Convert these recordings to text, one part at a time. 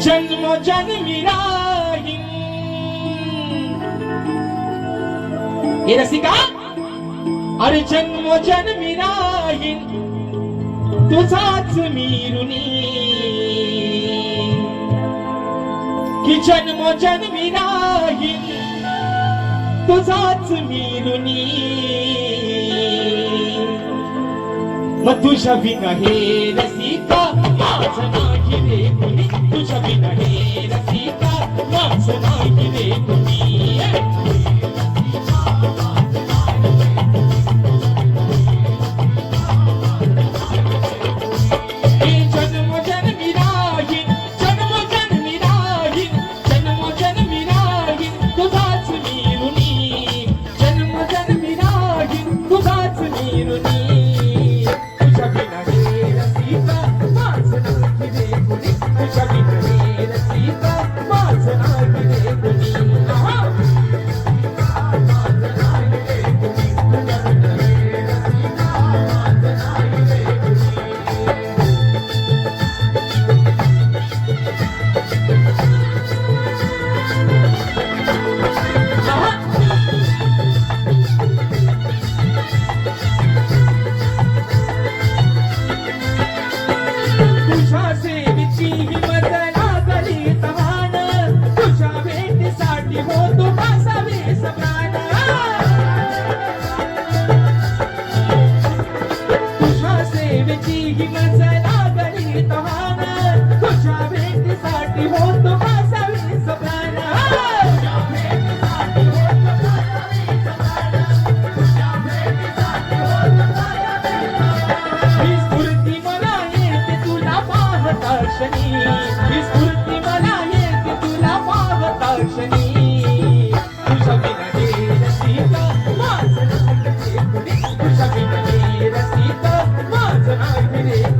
जन्म जन राहीन हे रसिका अरे जन्म जन राहीन तुझाच मीरुनी ऋणी. कि जन्म जन्मी राहीन तुझाच मी ऋणी. मग तुझ्या विना हे रसिका माझं रे तुझ्या बिना हे रसिका माझं नाही रे. सीता माझ आईने गुणी क्षणी ही स्मृती मला येते तुला पावता क्षणी तुझ्या बिना रसिका माझं नाटक तुझ्या बिना रसिका माझं नाटक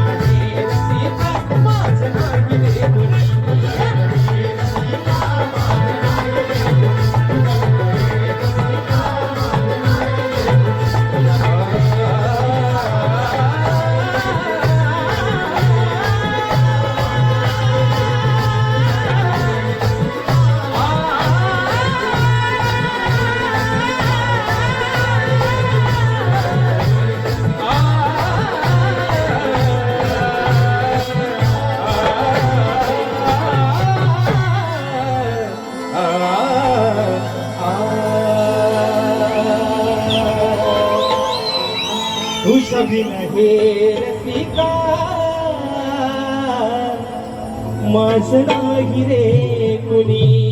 अभिनहेर पिका माझ नाही रे कुणी.